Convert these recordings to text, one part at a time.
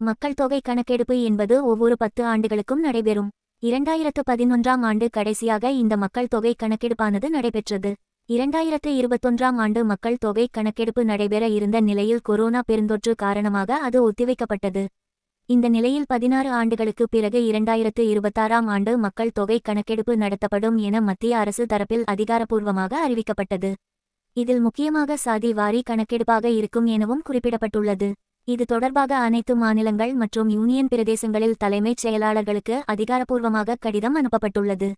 மக்கள் தொகை கணக்கெடுப்பு என்பது ஒவ்வொரு பத்து ஆண்டுகளுக்கும் நடைபெறும். இரண்டாயிரத்து பதினொன்றாம் ஆண்டு கடைசியாக இந்த மக்கள் தொகை கணக்கெடுப்பானது நடைபெற்றது. இரண்டாயிரத்து இருபத்தொன்றாம் ஆண்டு மக்கள் தொகை கணக்கெடுப்பு நடைபெற இருந்த நிலையில் கொரோனா பெருந்தொற்று காரணமாக அது ஒத்திவைக்கப்பட்டது. இந்த நிலையில் பதினாறு ஆண்டுகளுக்கு பிறகு இரண்டாயிரத்து இருபத்தாறாம் ஆண்டு மக்கள் தொகை கணக்கெடுப்பு நடத்தப்படும் என மத்திய அரசு தரப்பில் அதிகாரப்பூர்வமாக அறிவிக்கப்பட்டது. இதில் முக்கியமாக சாதி வாரி கணக்கெடுப்பாக இருக்கும் எனவும் குறிப்பிடப்பட்டுள்ளது. இது தொடர்பாக அனைத்து மாநிலங்கள் மற்றும் யூனியன் பிரதேசங்களில் தலைமைச் செயலாளர்களுக்கு அதிகாரப்பூர்வமாக கடிதம் அனுப்பப்பட்டுள்ளது.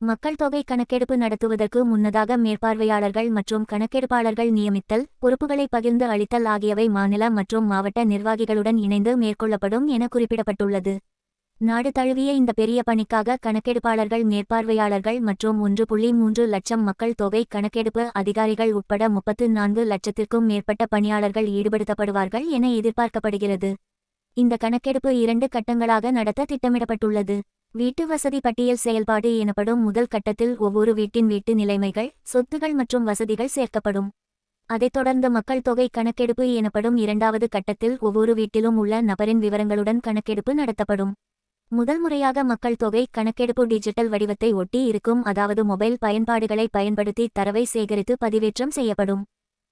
மக்கள் தொகை கணக்கெடுப்பு நடத்துவதற்கு முன்னதாக மேற்பார்வையாளர்கள் மற்றும் கணக்கெடுப்பாளர்கள் நியமித்தல் பொறுப்புகளை பகிர்ந்து அளித்தல் ஆகியவை மாநில மற்றும் மாவட்ட நிர்வாகிகளுடன் இணைந்து மேற்கொள்ளப்படும் என குறிப்பிடப்பட்டுள்ளது. நாடு தழுவிய இந்த பெரிய பணிக்காக கணக்கெடுப்பாளர்கள் மேற்பார்வையாளர்கள் மற்றும் ஒன்று புள்ளி மூன்று லட்சம் மக்கள் தொகை கணக்கெடுப்பு அதிகாரிகள் உட்பட முப்பத்து நான்கு லட்சத்திற்கும் மேற்பட்ட பணியாளர்கள் ஈடுபடுத்தப்படுவார்கள் என எதிர்பார்க்கப்படுகிறது. இந்த கணக்கெடுப்பு இரண்டு கட்டங்களாக நடத்த திட்டமிடப்பட்டுள்ளது. வீட்டு வசதி பட்டியல் செயல்பாடு எனப்படும் முதல் கட்டத்தில் ஒவ்வொரு வீட்டின் வீட்டு நிலைமைகள் சொத்துகள் மற்றும் வசதிகள் சேர்க்கப்படும். அதைத் தொடர்ந்து மக்கள் தொகை கணக்கெடுப்பு எனப்படும் இரண்டாவது கட்டத்தில் ஒவ்வொரு வீட்டிலும் உள்ள நபரின் விவரங்களுடன் கணக்கெடுப்பு நடத்தப்படும். முதல் முறையாக மக்கள் தொகை கணக்கெடுப்பு டிஜிட்டல் வடிவத்தை ஒட்டி இருக்கும் அதாவது மொபைல் பயன்பாடுகளை பயன்படுத்தி தரவை சேகரித்து பதிவேற்றம் செய்யப்படும்.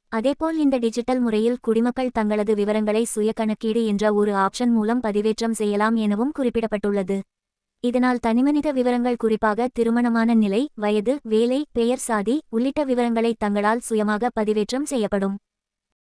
அதேபோல் இந்த டிஜிட்டல் முறையில் குடிமக்கள் தங்களது விவரங்களை சுய கணக்கீடு என்ற ஒரு ஆப்ஷன் மூலம் பதிவேற்றம் செய்யலாம் எனவும் குறிப்பிடப்பட்டுள்ளது. இதனால் தனிமனித விவரங்கள் குறிப்பாக திருமணமான நிலை வயது வேலை பெயர் சாதி உள்ளிட்ட விவரங்களை தங்களால் சுயமாக பதிவேற்றம் செய்யப்படும்.